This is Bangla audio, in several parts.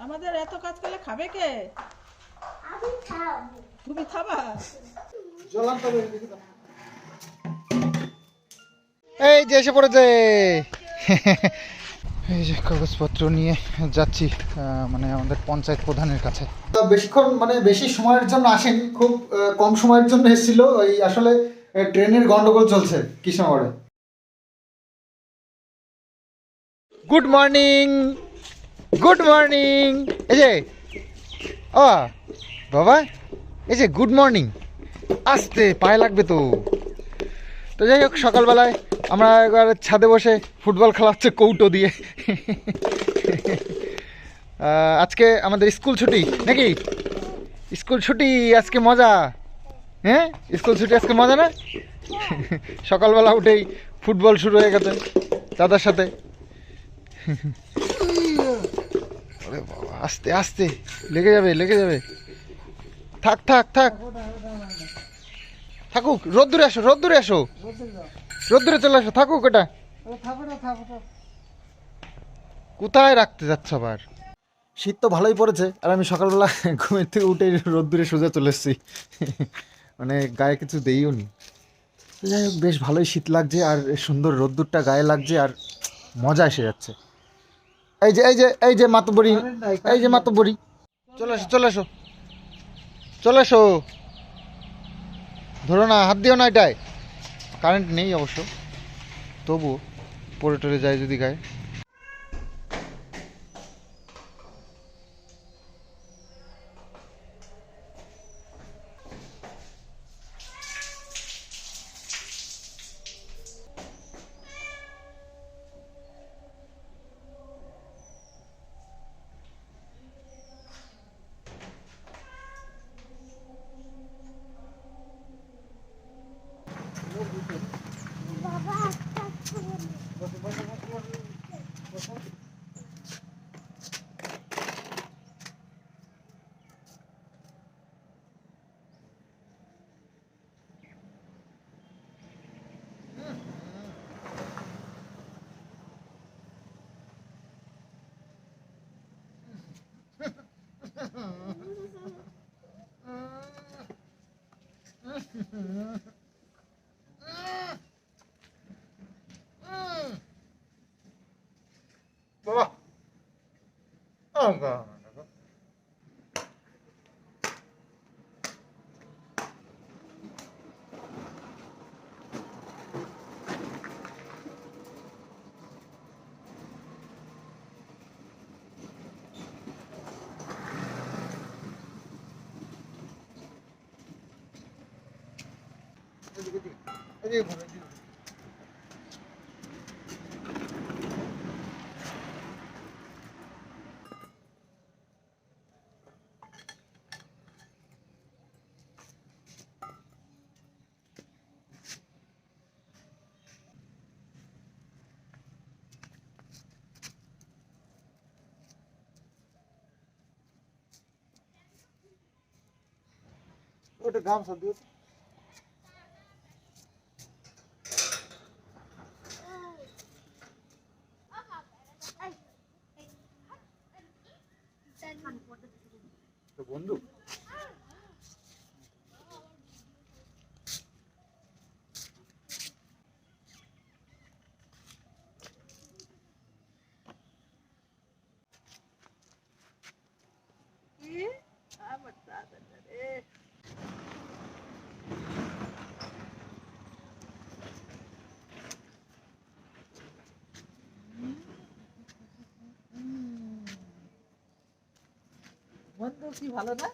আমাদের এত কাজ করলে খাবে কে? তুমি খাবা? এই যে এসে পড়েছে। এই যে কাগজপত্র নিয়ে যাচ্ছি আহ, মানে আমাদের পঞ্চায়েত প্রধানের কাছে। বেশিক্ষণ মানে বেশি সময়ের জন্য আসেনি খুব কম সময়ের জন্য এসেছিল। এই আসলে ট্রেনের গন্ডগোল চলছে কৃষ্ণনগরে। গুড মর্নিং গুড মর্নিং এই যে, ও, বাবা, এই যে গুড মর্নিং আসতে, পায়ে লাগবে তো। তো যাই হোক, সকালবেলায় আমরা একবার ছাদে বসে ফুটবল খেলা হচ্ছে কৌটো দিয়ে। আজকে আমাদের স্কুল ছুটি, নাকি? স্কুল ছুটি, আজকে মজা। হ্যাঁ? স্কুল ছুটি, আজকে মজা না? সকালবেলা উঠেই ফুটবল শুরু হয়ে গেছে, দাদার সাথে। বাবা, আস্তে আস্তে, লেগে যাবে লেগে যাবে। থাক থাক থাক। থাকুক, রোদ্দুরে আসো রোদ্দুরে আসো। রোদ্দুরে চলে আসো, থাকুক এটা কোথায় রাখতে যাচ্ছ আবার? শীত তো ভালোই পড়েছে, আর আমি সকালবেলা ঘুমের থেকে উঠে রোদ্দুরে সোজা চলে এসেছি। মানে গায়ে কিছু দেইও নি। যাই হোক, বেশ ভালোই শীত লাগছে, আর সুন্দর রোদ্দুরটা গায়ে লাগছে, আর মজা এসে যাচ্ছে। এই যে এই যে এই যে মাতবরি এই যে মাতবরি চলে আসো চলে আসো। চলে আসো। ধরো না, হাত দিও না এটায়। কারেন্ট নেই অবশ্য। তবু পরে টরে যায় যদি গায়ে। বাবা ওটা গামছা দিও তো। তো বন্ধু আমার দাদাটা রে বন্ধু কি ভালো না?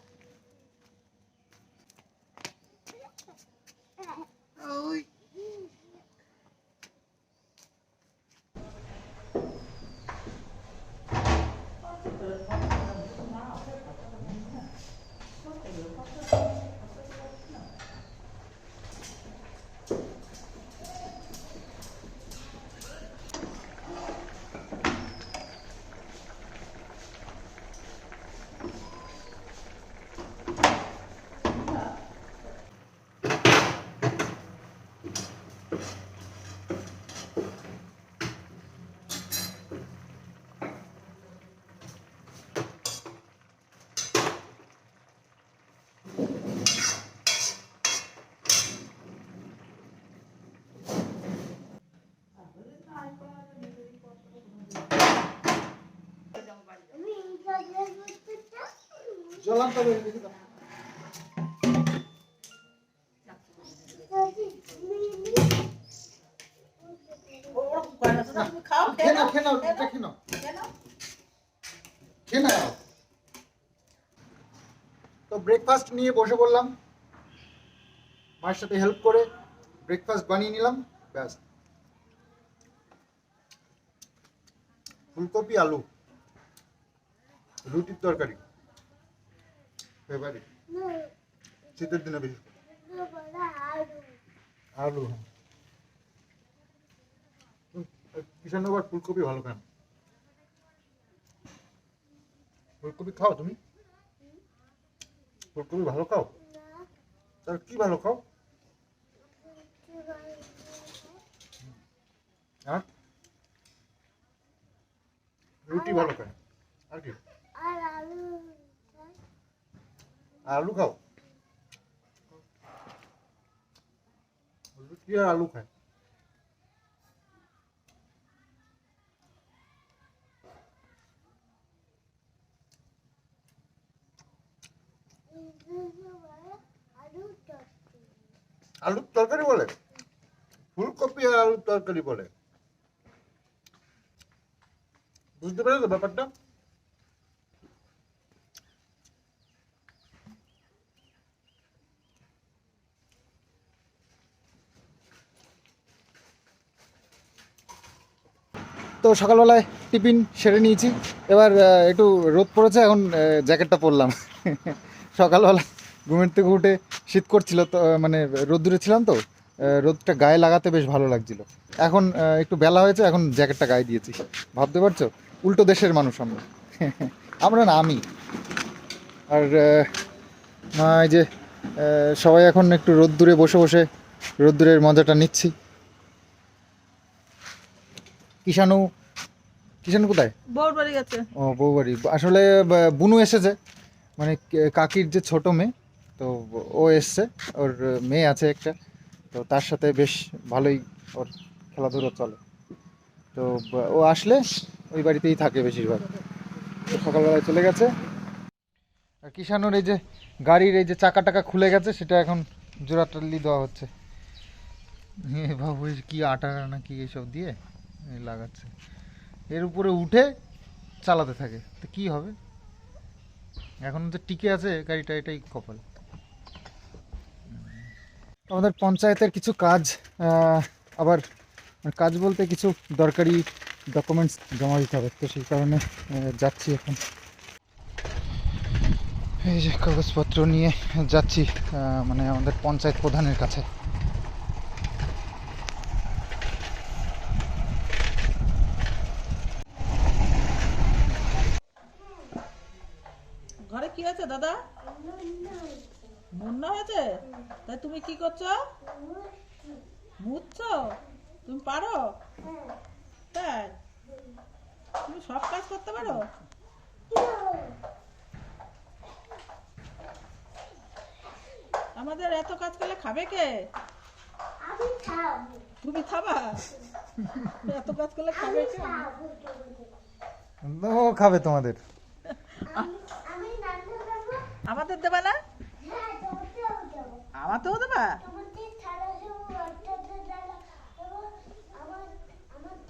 তো ব্রেকফাস্ট নিয়ে বসে পড়লাম। মায়ের সাথে হেল্প করে ব্রেকফাস্ট বানিয়ে নিলাম ব্যাস। ফুলকপি আলু রুটির তরকারি। ফেভারিট শীতের দিনে বেশি? করে। আলু। হ্যাঁ। কিষানগর ফুলকপি ভালো খান ফুলকপি খাও তুমি? ফুলকপি ভালো খাও? তার কি ভালো খাও? আর? রুটি ভালো খায় আর কি? আর আলু। আলু খাও। আর আলু খায়? আলু আলুর তরকারি বলে? ফুলকপি আর আলুর তরকারি বলে। বুঝতে পেরেছ ব্যাপারটা? তো সকালবেলায় টিফিন সেরে নিয়েছি। এবার একটু রোদ পড়েছে, এখন জ্যাকেটটা পরলাম। সকালবেলা ঘুমের থেকে উঠে শীত করছিল তো মানে রোদ্দুরে ছিলাম তো রোদটা গায়ে লাগাতে বেশ ভালো লাগছিল। এখন একটু বেলা হয়েছে, এখন জ্যাকেটটা গায়ে দিয়েছি। ভাবতে পারছ? উল্টো দেশের মানুষ আমরা। আমরা না, আমি। আর এই যে সবাই এখন একটু রোদ্দুরে বসে বসে রোদ্দুরের মজাটা নিচ্ছি। কিষাণু কিষাণু কোথায়? গেছে। ও বউবাড়ি। আসলে বুনু এসেছে। মানে কাকির যে ছোট মেয়ে তো ও এসছে। ওর মেয়ে আছে একটা। তো তার সাথে বেশ ভালোই ওর খেলাধুলো চলে। তো ও আসলে ওই বাড়িতেই থাকে বেশিরভাগ। সকালবেলায় চলে গেছে। আর কিষানুর এই যে গাড়ির এই যে চাকা টাকা খুলে গেছে সেটা এখন জোড়াটালি দেওয়া হচ্ছে। বাবু কি আটা না কি এইসব দিয়ে? লাগাচ্ছে। এর উপরে উঠে চালাতে থাকে। তো কি হবে? এখন তো টিকে আছে গাড়িটা, এটাই কপাল। আমাদের পঞ্চায়েতের কিছু কাজ আবার কাজ বলতে কিছু দরকারি ডকুমেন্টস জমা দিতে হবে। তো সেই কারণে যাচ্ছি এখন। এই যে কাগজপত্র নিয়ে যাচ্ছি মানে আমাদের পঞ্চায়েত প্রধানের কাছে ঘরে কি হয়েছে দাদা বন্যা হয়েছে তাই তুমি কি করছ? মুছছো? তুমি পারো? তাই তুমি সব কাজ করতে পারো? আমাদের এত কাজ করলে খাবে কে? তুমি খাবা? এত কাজ করলে খাবে কে? ও খাবে তোমাদের। আমাদের দেবা না হ্যাঁ তোমাকেও দেবো আমাতেও দেবা তোমাদের থালা দেবো বাচ্চাদের থালা দেবো আমার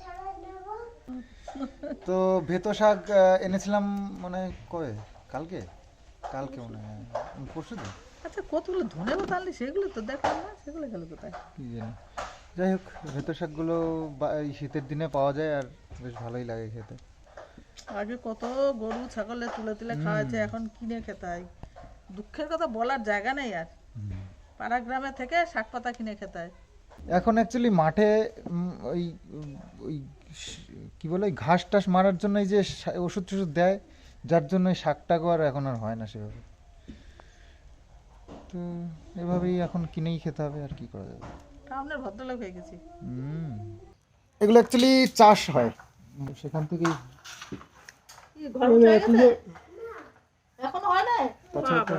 থালা দেবো তো ভেতো শাক এনেছিলাম মানে কবে? কালকে? কালকে মনে হয় পরশু দিন। আচ্ছা কতগুলো ধনে পাতা আনলি? সেগুলো তো দেখলাম না সেগুলো গেল কোথায়? কি জানি। যাই হোক ভেতো শাকগুলো এই শীতের দিনে পাওয়া যায় আর বেশ ভালোই লাগে খেতে। আগে কত গরু ছাগলে তুলে তুলে খাওয়াছে এখন কিনে খেতে হয়। দুঃখের কথা বলার জায়গা নেই আর। পাড়া গ্রামে থেকে শাক পাতা কিনে খেতে হয়। এখন অ্যাকচুয়ালি মাঠে ওই ওই কি বলে ওই ঘাস টাস মারার জন্য এই যে ওষুধ টষুধ দেয় যার জন্য এই শাকটাকও আর এখন আর হয় না সেভাবে। তো এভাবেই এখন কিনেই খেতে হবে আর কি করা যাবে? টাউনের ভদ্রলোক হয়ে গেছি। হুম। এগুলো অ্যাকচুয়ালি চাষ হয়। সেখান থেকেই গেছে? এখনও হয় বাবা।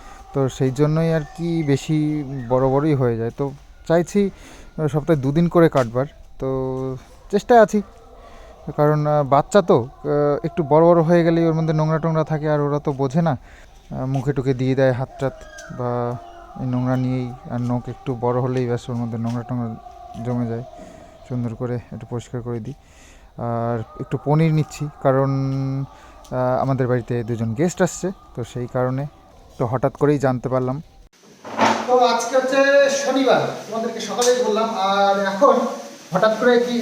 তো সেই জন্যই আর কি বেশি বড় বড়ই হয়ে যায়। তো চাইছি সপ্তাহে দুদিন করে কাটবার। তো চেষ্টায় আছি। কারণ বাচ্চা তো একটু বড় বড় হয়ে গেলেই ওর মধ্যে নোংরা টোংরা থাকে আর ওরা তো বোঝে না। মুখে টুকে দিয়ে দেয় হাত টাত বা নোংরা নিয়েই আর নখ একটু বড় হলেই ব্যাস ওর মধ্যে নোংরা টোংরা জমে যায়। সুন্দর করে একটু পরিষ্কার করে দিই। আর একটু পনির নিচ্ছি কারণ আমাদের বাড়িতে দুজন গেস্ট আসছে। তো সেই কারণে তো হঠাৎ করেই জানতে পারলাম। তো আজকে হচ্ছে শনিবার, তোমাদেরকে সকালেই বললাম, আর এখন হঠাৎ করে কি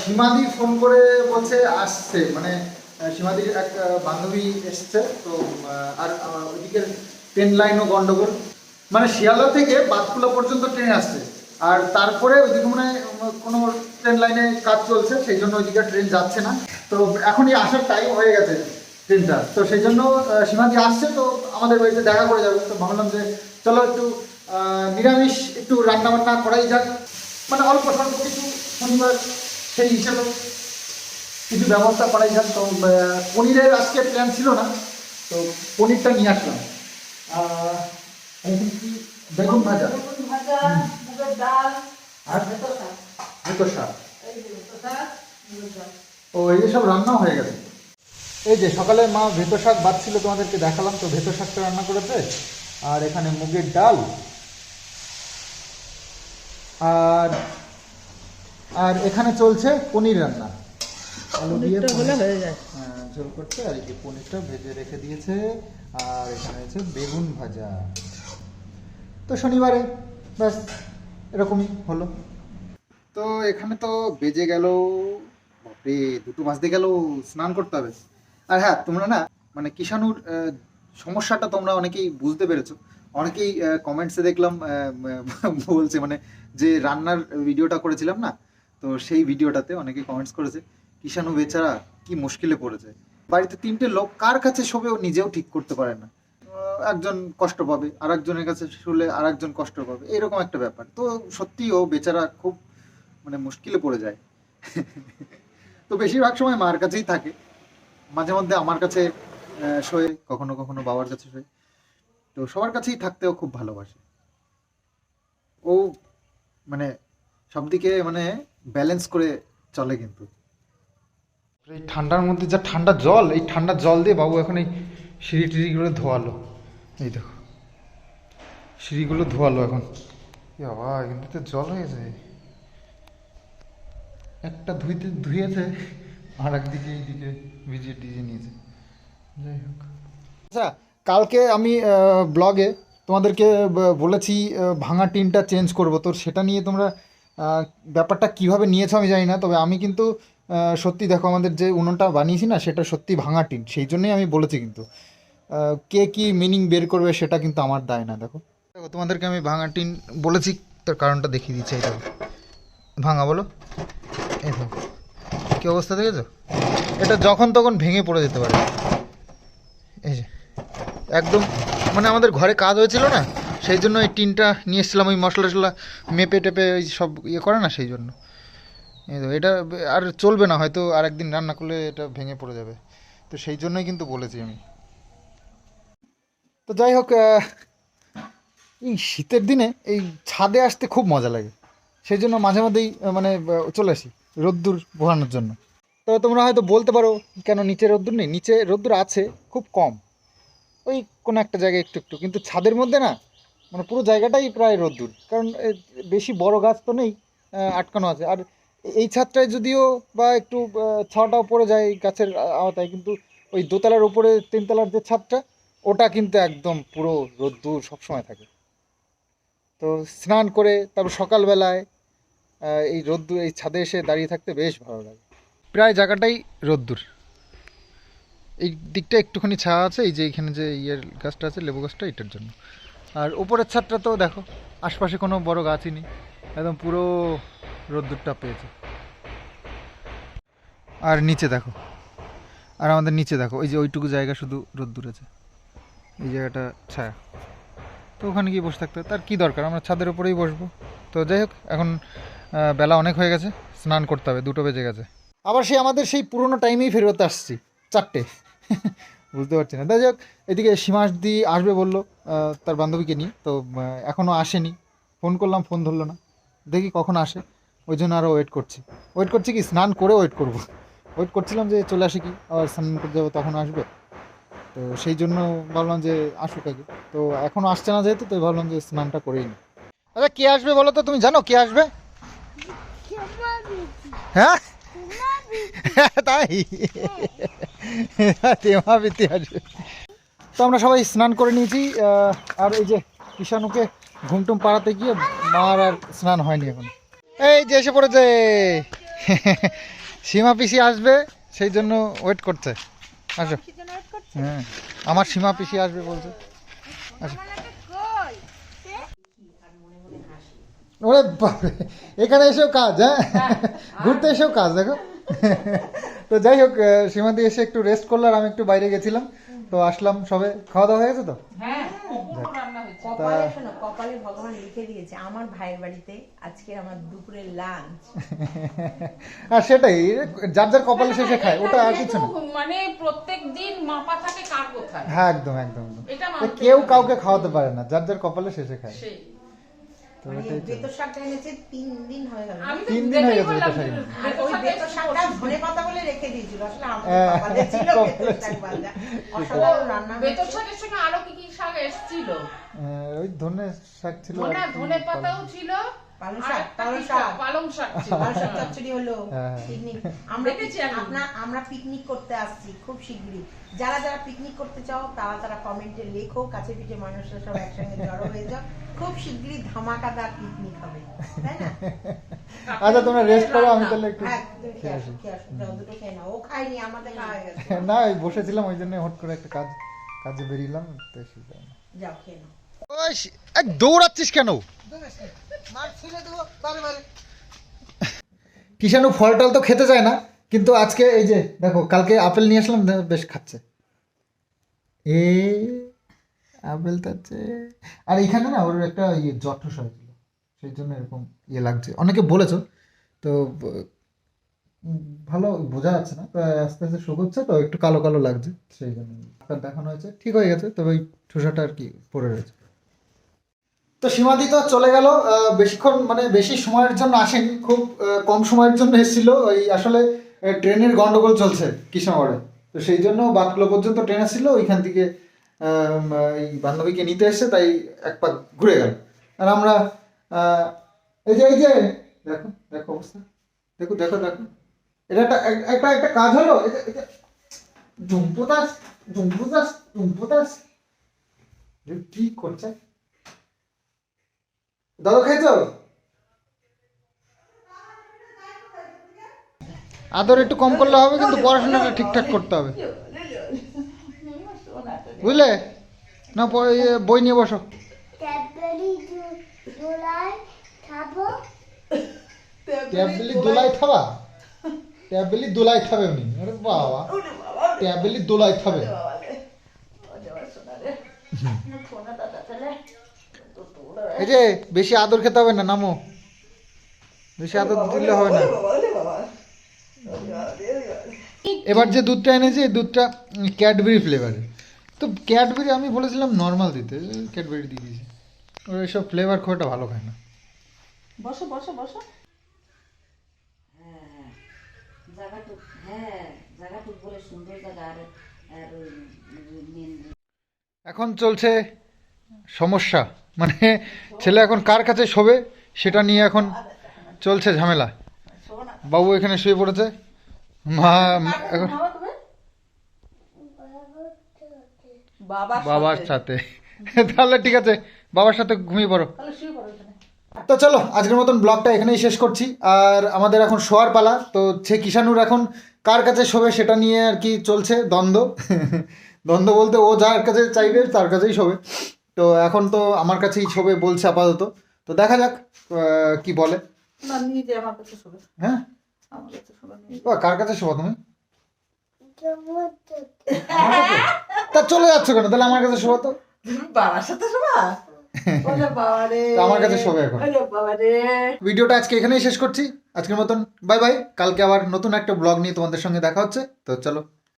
সীমাদি ফোন করে বলছে আসছে মানে সীমাদির এক বান্ধবী এসছে, তো আর ওইদিকের ট্রেন লাইনও গন্ডগোল। মানে শিয়ালদা থেকে বাতকুলা পর্যন্ত ট্রেন আসছে, আর তারপরে ওইদিকে মনে কোনো ট্রেন লাইনে কাজ চলছে, সেই জন্য ওইদিকে ট্রেন যাচ্ছে না। তো এখনই আসার টাইম হয়ে গেছে। ট্রেনটা তো সেই জন্য সীমাদি আসছে তো আমাদের বাড়িতে দেখা করে যাবে। তো ভাবলাম যে চলো একটু নিরামিষ একটু রান্না বান্না করাই যাক। মানে অল্প স্বল্প কিছু শনিবার সেই হিসাবে কিছু ব্যবস্থা করাই যাক। তো পনিরের আজকে প্ল্যান ছিল না তো পনিরটা নিয়ে আসলাম। বেগুন ভাজা। আর ভেতর শাক। ও এই সব রান্নাও হয়ে গেছে। এই যে সকালে মা ভেতর শাক বাচ্ছিল তোমাদেরকে দেখালাম তো ভেতর শাকটা রান্না করেছে। আর এখানে মুগের ডাল। আর আর এখানে চলছে পনির রান্না। আলু দিয়ে হয়ে যায়। হ্যাঁ, ঝোল করছে আর এই যে পনিরটা ভেজে রেখে দিয়েছে। আর এখানে আছে বেগুন ভাজা। তো শনিবারে ব্যাস এরকমই হলো। তো এখানে তো বেজে গেল বাপরে দুটো বাজতে গেল স্নান করতে হবে। আর হ্যাঁ তোমরা না মানে কিষাণুর সমস্যাটা তোমরা অনেকেই বুঝতে পেরেছ। অনেকেই কমেন্টসে দেখলাম বলছে মানে যে রান্নার ভিডিওটা করেছিলাম না, তো সেই ভিডিওটাতে অনেকে কমেন্টস করেছে, কিষাণু বেচারা কি মুশকিলে পড়েছে? বাড়িতে তিনটে লোক, কার কাছে শোবে ও নিজেও ঠিক করতে পারে না। একজন কষ্ট পাবে আর একজনের কাছে শুলে আর একজন কষ্ট পাবে, এরকম একটা ব্যাপার। তো সত্যি ও বেচারা খুব মানে মুশকিলে পড়ে যায়। তো বেশিরভাগ সময় মার কাছেই থাকে। মাঝে মধ্যে আমার কাছে শোয়, কখনো কখনো বাবার কাছে শোয়। তো সবার কাছেই থাকতেও খুব ভালোবাসে। ও মানে সব দিকে মানে ব্যালেন্স করে চলে কিন্তু। এই ঠান্ডার মধ্যে যা ঠান্ডা জল, এই ঠান্ডা জল দিয়ে বাবু এখন এই সিঁড়ি টিড়িগুলো ধোয়ালো। এই দেখো, সিঁড়িগুলো ধোয়ালো এখন। বাবা কিন্তু তো জল হয়েছে একটা ধুইতে ধুয়েছে আর একদিকে এইদিকে ভিজিয়ে টিজিয়ে নিয়েছে। যাই হোক। আচ্ছা কালকে আমি ব্লগে তোমাদেরকে বলেছি ভাঙা টিনটা চেঞ্জ করব। তো সেটা নিয়ে তোমরা ব্যাপারটা কীভাবে নিয়েছো আমি জানি না, তবে আমি কিন্তু সত্যি দেখো আমাদের যে উনুনটা বানিয়েছি না, সেটা সত্যি ভাঙা টিন। সেই জন্যই আমি বলেছি কিন্তু। কে কি মিনিং বের করবে সেটা কিন্তু আমার দায় না, দেখো। দেখো, তোমাদেরকে আমি ভাঙা টিন বলেছি, তার কারণটা দেখিয়ে দিচ্ছি, এই দেখো। ভাঙা বলো। এই দেখো। কি অবস্থা দেখেছ? এটা যখন তখন ভেঙে পড়ে যেতে পারে। এই যে, একদম মানে আমাদের ঘরে কাজ হয়েছিল না, সেই জন্য এই টিনটা নিয়ে এসেছিলাম, ওই মশলা টশলা মেপে টেপে ওই সব ইয়ে করে না সেই জন্য। এই তো, এটা আর চলবে না, হয়তো আর একদিন রান্না করলে এটা ভেঙে পড়ে যাবে। তো সেই জন্যই কিন্তু বলেছি আমি। তো যাই হোক এই শীতের দিনে এই ছাদে আসতে খুব মজা লাগে। সেই জন্য মাঝে মধ্যেই মানে চলে আসি। রোদ্দুর পোহানোর জন্য। তবে তোমরা হয়তো বলতে পারো কেন নিচে রোদ্দুর নেই? নিচে রোদ্দুর আছে খুব কম। ওই কোনো একটা জায়গায় একটু একটু। কিন্তু ছাদের মধ্যে না মানে পুরো জায়গাটাই প্রায় রোদ্দুর। কারণ বেশি বড় গাছ তো নেই আটকানো আছে। আর এই ছাদটায় যদিও বা একটু আহ, ছাওয়াটাও পড়ে যায় গাছের আওতায় কিন্তু ওই দোতলার উপরে তিনতলার যে ছাদটা ওটা কিন্তু একদম পুরো রোদ্দুর সবসময় থাকে। তো স্নান করে তারপর সকালবেলায় এই রোদ্দুর, এই ছাদে এসে দাঁড়িয়ে থাকতে বেশ ভালো লাগে। প্রায় জায়গাটাই রোদ্দুর। এই দিকটা একটুখানি ছায়া আছে, এই যে এখানে যে ইয়ের গাছটা আছে, লেবু গাছটা, এটার জন্য। আর উপরের ছাদটা তো দেখো, আশপাশে কোনো বড় গাছই নেই, একদম পুরো রোদ্দুরটা পেয়েছে। আর নিচে দেখো, আর আমাদের নিচে দেখো, ওই যে ওইটুকু জায়গা শুধু রোদ্দুর আছে। এই জায়গাটা ছায়া। তো ওখানে গিয়ে বসে থাকতে। তার কী দরকার? আমরা ছাদের উপরেই বসবো। তো যাই হোক, এখন বেলা অনেক হয়ে গেছে, স্নান করতে হবে, দুটো বেজে গেছে। আবার সেই আমাদের সেই পুরোনো টাইমেই ফেরত আসছি, চারটে। বুঝতে পারছি না। যাই হোক, এদিকে সীমাস দি আসবে বলল তার বান্ধবীকে নিয়ে। তো এখনও আসেনি। ফোন করলাম, ফোন ধরলো না। দেখি কখন আসে। ওই জন্য আরও ওয়েট করছি। ওয়েট করছি কি? স্নান করে ওয়েট করব। ওয়েট করছিলাম যে চলে আসে কি? আবার স্নান করতে যাব, তখন আসবে? তো সেই জন্য ভাবলাম যে আসুক আগে। তো এখনও আসছে না যেহেতু, তো ভাবলাম যে স্নানটা করেই নি। আচ্ছা কে আসবে বলো তো? তুমি জানো কে আসবে? হ্যাঁ? তাই? তেমা আসবে। তো আমরা সবাই স্নান করে নিয়েছি আর এই যে কিষাণুকে ঘুমটুম পাড়াতে গিয়ে মার আর স্নান হয়নি এখন। এই যে এসে পড়েছে। সীমা পিসি আসবে, সেই জন্য ওয়েট করছে। আসো। হ্যাঁ আমার সীমা পিসি আসবে বলছে। আসো ওরে বাপরে, এখানে এসেও কাজ হ্যাঁ? ঘুরতে এসেও কাজ, দেখো। তো যাই হোক সীমান্তে এসে একটু রেস্ট আর আমি একটু বাইরে গেছিলাম। তো আসলাম সবে। খাওয়া দাওয়া হয়ে গেছে তো? হ্যাঁ রান্না হয়েছে। কপালে শোনো কপালে ভগবান লিখে দিয়েছে আমার ভাইয়ের বাড়িতে আজকে আমার দুপুরের লাঞ্চ আর সেটাই যার যার কপালে শেষে খায় ওটা আর কিছু না। মানে প্রত্যেক দিন মাপা থাকে কার কোথায়। হ্যাঁ একদম একদম কেউ কাউকে খাওয়াতে পারে না যার যার কপালে শেষে খায়। ওই ধনে শাক অসাধারণ রান্না বেতর হয়েছে। সঙ্গে আরও কি কি শাক এসেছিল? আহ, ওই ধনে শাক ছিল ধনে। পাতাও ছিল পালং আর শাক, পালং শাক। পালং শাক ছিল। শাক চচ্চড়ি হলো হ্যাঁ। পিকনিক আমরা দেখেছি আমরা পিকনিক করতে আসছি খুব শীঘ্রই যারা যারা পিকনিক করতে চাও তারা তারা কমেন্টে লেখো কাছে পিঠে মানুষরা সব একসঙ্গে জড়ো হয়ে যাও। খুব শীঘ্রই ধামাকাদার পিকনিক হবে তাই না? আচ্ছা তোমরা রেস্ট করো আমি তাহলে একটু হ্যাঁ খেয়ে দুটো নাও। ও খায়নি আমাদের খাওয়া গেছে। না ওই বসেছিলাম ওই জন্য হট করে একটা কাজ কাজে বেরিয়েলাম তো যাও খেয়ে নাও। কিষানু ফল টল তো খেতে চায় না, কিন্তু আজকে এই যে, দেখো, কালকে আপেল নিয়ে আসলাম বেশ খাচ্ছে। এ, আপেল খাচ্ছে আর এখানে না, ওর একটা ইয়ে জঠস হয়েছিল। সেই জন্য এরকম ইয়ে লাগছে। অনেকে বলেছ, তো, ভালো বোঝা যাচ্ছে না, তো আস্তে আস্তে শুকোচ্ছে তো একটু কালো কালো লাগছে, সেই জন্য। দেখানো হয়েছে, ঠিক হয়ে গেছে, তবে ওই ঠোসাটা আর কি পড়ে রয়েছে। তো সীমাদি তো চলে গেল বেশিক্ষণ মানে বেশি সময়ের জন্য আসেনি, খুব কম সময়ের জন্য এসেছিল। ওই আসলে ট্রেনের গন্ডগোল চলছে কৃষ্ণনগরে তো সেই জন্য বাতকুলো পর্যন্ত ট্রেন এসেছিল, ওইখান থেকে এই বান্ধবীকে নিতে এসে তাই এক পাক ঘুরে গেল। আর আমরা এই যে এই যে, দেখো দেখো অবস্থা। দেখো দেখো দেখো। এটা একটা, এক- একটা একটা কাজ হলো ডুম্পু দাস ডুম্পু দাস দাস কি করছে? দাদা খাইছো আদর একটু কম করলে হবে কিন্তু পড়াশোনাটা ঠিকঠাক করতে হবে। বুঝলে? না বই নিয়ে বসো। ট্যাবলেরি দোলাই খাব। ট্যাবলি দোলাই খাবা? ট্যাবলি দোলাই খাবে উনি। আরে বাবা। ট্যাবলি দোলাই খাবে। এই যে বেশি আদর খেতে হবে না নামো। বেশি আদর দিলে হবে না। এবার যে দুধটা এনেছি এই দুধটা ক্যাডবেরি ফ্লেভারের তো ক্যাডবেরি আমি বলেছিলাম নর্মাল দিতে ক্যাডবেরি দিয়ে দিয়েছি। ওর এসব ফ্লেভার খুব একটা ভালো খায় না। বসো বসো বসো। হ্যাঁ জায়গাটুক বলে সুন্দর জায়গা আর আর ওই মেন এখন চলছে সমস্যা। মানে ছেলে এখন কার কাছে শোবে সেটা নিয়ে এখন চলছে ঝামেলা। বাবু এখানে শুয়ে পড়েছে। মা এখন বাবা বাবার সাথে। তাহলে ঠিক আছে বাবার সাথে ঘুমিয়ে পড়ো। তাহলে শুয়ে পড়ো এখানে। তো চলো আজকের মতন ব্লগটা এখানেই শেষ করছি। আর আমাদের এখন শোয়ার পালা। তো সে কিষানুর এখন কার কাছে শোবে সেটা নিয়ে আর কি চলছে দ্বন্দ্ব। দ্বন্দ্ব বলতে ও যার কাছে চাইবে তার কাছেই শোবে। তো এখন তো আমার কাছেই শোবে বলছে আপাতত। তো দেখা যাক কি বলে। হ্যাঁ? কার কাছে শোবো তুমি? তা চলে যাচ্ছ কেন? তাহলে আমার কাছে শোবো তো। বাবার সাথে তো আমার কাছে শোবে এখন। ভিডিওটা আজকে এখানেই শেষ করছি। আজকের মতন বাই বাই। কালকে আবার নতুন একটা ব্লগ নিয়ে তোমাদের সঙ্গে দেখা হচ্ছে। তো চলো।